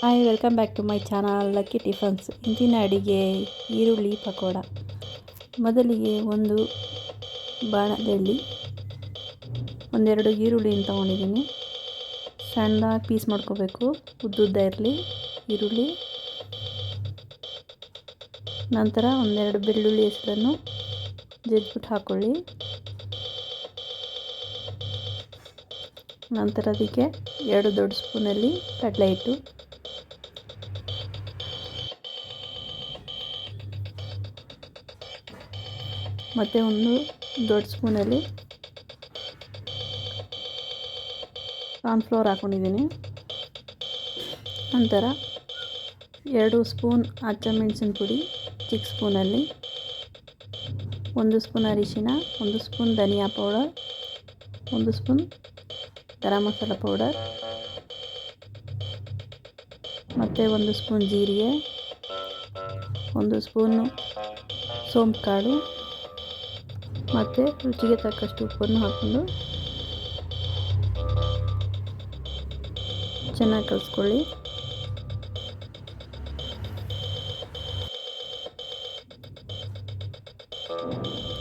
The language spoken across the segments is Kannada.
Hi welcome back to my channel Lucky Tiffins ಇಂದಿನ ಅಡಿಗೆ ಈರುಳ್ಳಿ ಪಕೋಡ. ಮೊದಲಿಗೆ ಒಂದು ಬಾಣಲೆಯಲ್ಲಿ ಒಂದೆರಡು ಈರುಳ್ಳಿನ ತೊಗೊಂಡಿದ್ದೀನಿ. ಸಣ್ಣದಾಗಿ ಪೀಸ್ ಮಾಡ್ಕೋಬೇಕು. ಉದ್ದುದ್ದ ಇರಲಿ, ಈರುಳ್ಳಿ. ನಂತರ ಒಂದೆರಡು ಬೆಳ್ಳುಳ್ಳಿ ಹೆಸರನ್ನು ಜಜ್ಬಿಟ್ಟು ಹಾಕ್ಕೊಳ್ಳಿ ನಂತರ ಅದಕ್ಕೆ ಎರಡು ದೊಡ್ಡ ಸ್ಪೂನಲ್ಲಿ ಕಡಲೆ ಹಿಟ್ಟು. ಮತ್ತು ಒಂದು ದೊಡ್ಡ ಸ್ಪೂನಲ್ಲಿ ಕಾರ್ನ್ಫ್ಲೋರ್ ಹಾಕ್ಕೊಂಡಿದ್ದೀನಿ. ನಂತರ ಎರಡು ಸ್ಪೂನ್ ಹಚ್ಚಮೆಣಸಿನ ಪುಡಿ, ಚಿಕ್ಕ ಸ್ಪೂನಲ್ಲಿ ಒಂದು ಸ್ಪೂನ್ ಅರಿಶಿನ, ಒಂದು ಸ್ಪೂನ್ ಧನಿಯಾ ಪೌಡರ್, ಒಂದು ಸ್ಪೂನ್ ಗರಂ ಮಸಾಲ ಪೌಡರ್, ಮತ್ತು ಒಂದು ಸ್ಪೂನ್ ಜೀರಿಗೆ, ಒಂದು ಸ್ಪೂನು ಸೋಂಪು ಕಾಳು ಮತ್ತು ರುಚಿಗೆ ತಕ್ಕಷ್ಟು ಉಪ್ಪನ್ನು ಹಾಕ್ಕೊಂಡು ಚೆನ್ನಾಗಿ ಕಲಿಸ್ಕೊಳ್ಳಿ.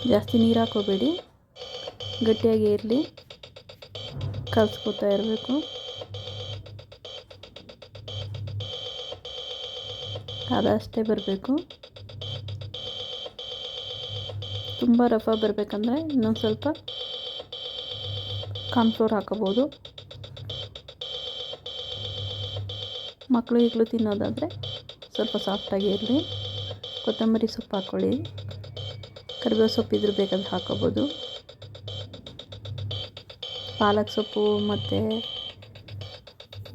ಜಾಸ್ತಿ ನೀರು ಹಾಕೋಬೇಡಿ ಗಟ್ಟಿಯಾಗಿ ಇರಲಿ. ಕಲಿಸ್ಕೊತಾ ಇರಬೇಕು. ಅದಷ್ಟೇ ಬರಬೇಕು. ತುಂಬ ರಫ ಬರಬೇಕಂದ್ರೆ ಇನ್ನೊಂದು ಸ್ವಲ್ಪ ಕಾನ್ಫ್ಲೋರ್ ಹಾಕೋಬೋದು. ಮಕ್ಕಳು ಈಗಲೂ ತಿನ್ನೋದಾದರೆ ಸ್ವಲ್ಪ ಸಾಫ್ಟಾಗಿ ಇರಲಿ. ಕೊತ್ತಂಬರಿ ಸೊಪ್ಪು ಹಾಕ್ಕೊಳ್ಳಿ ಕರಿಬೇವು ಸೊಪ್ಪು ಇದ್ರೆ ಬೇಕಾದ್ರೆ ಹಾಕೋಬೋದು. ಪಾಲಕ್ ಸೊಪ್ಪು ಮತ್ತು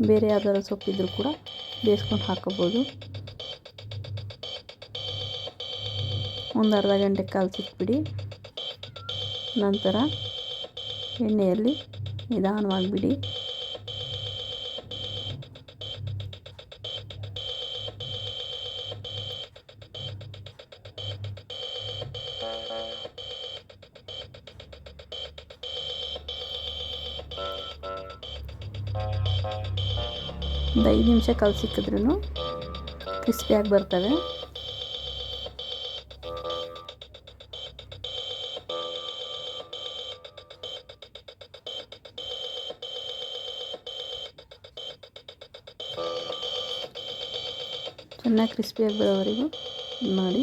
ಬೇರೆ ಯಾವ್ದಾದ್ರು ಸೊಪ್ಪಿದ್ರು ಕೂಡ ಬೇಯಿಸ್ಕೊಂಡು ಹಾಕೋಬೋದು. ಒಂದು ಅರ್ಧ ಗಂಟೆ ಕಲಸಿಟ್ಬಿಡಿ. ನಂತರ ಎಣ್ಣೆಯಲ್ಲಿ ನಿಧಾನವಾಗಿಬಿಡಿ. ಒಂದು ಐದು ನಿಮಿಷ ಕಲಸಿಕ್ಕಿದ್ರೂ ಕ್ರಿಸ್ಪಿಯಾಗಿ ಬರ್ತವೆ. ಚೆನ್ನಾಗಿ ಕ್ರಿಸ್ಪಿಯಾಗಿ ಬರೋವರೆಗೂ ಮಾಡಿ.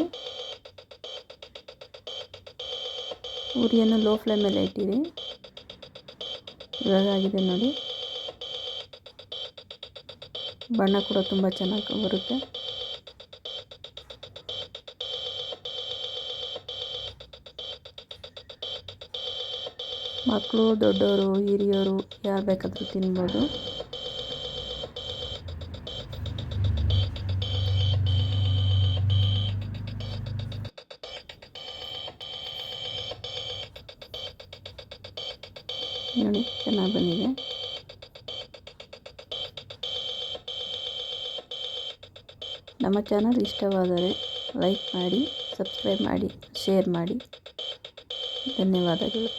ಉರಿಯನ್ನು ಲೋ ಫ್ಲೇಮಲ್ಲಿ ಇಟ್ಟಿರಿ. ಇವಾಗ ಆಗಿದೆ ನೋಡಿ. ಬಣ್ಣ ಕೂಡ ತುಂಬ ಚೆನ್ನಾಗಿ ಬರುತ್ತೆ. ಮಕ್ಕಳು, ದೊಡ್ಡವರು, ಹಿರಿಯರು ಯಾರು ಬೇಕಾದರೂ ತಿನ್ಬೋದು. ನೋಡಿ ಚೆನ್ನಾಗಿ ಬಂದಿದೆ. ನಮ್ಮ ಚಾನಲ್ ಇಷ್ಟವಾದರೆ ಲೈಕ್ ಮಾಡಿ ಸಬ್ಸ್ಕ್ರೈಬ್ ಮಾಡಿ ಶೇರ್ ಮಾಡಿ. ಧನ್ಯವಾದಗಳು.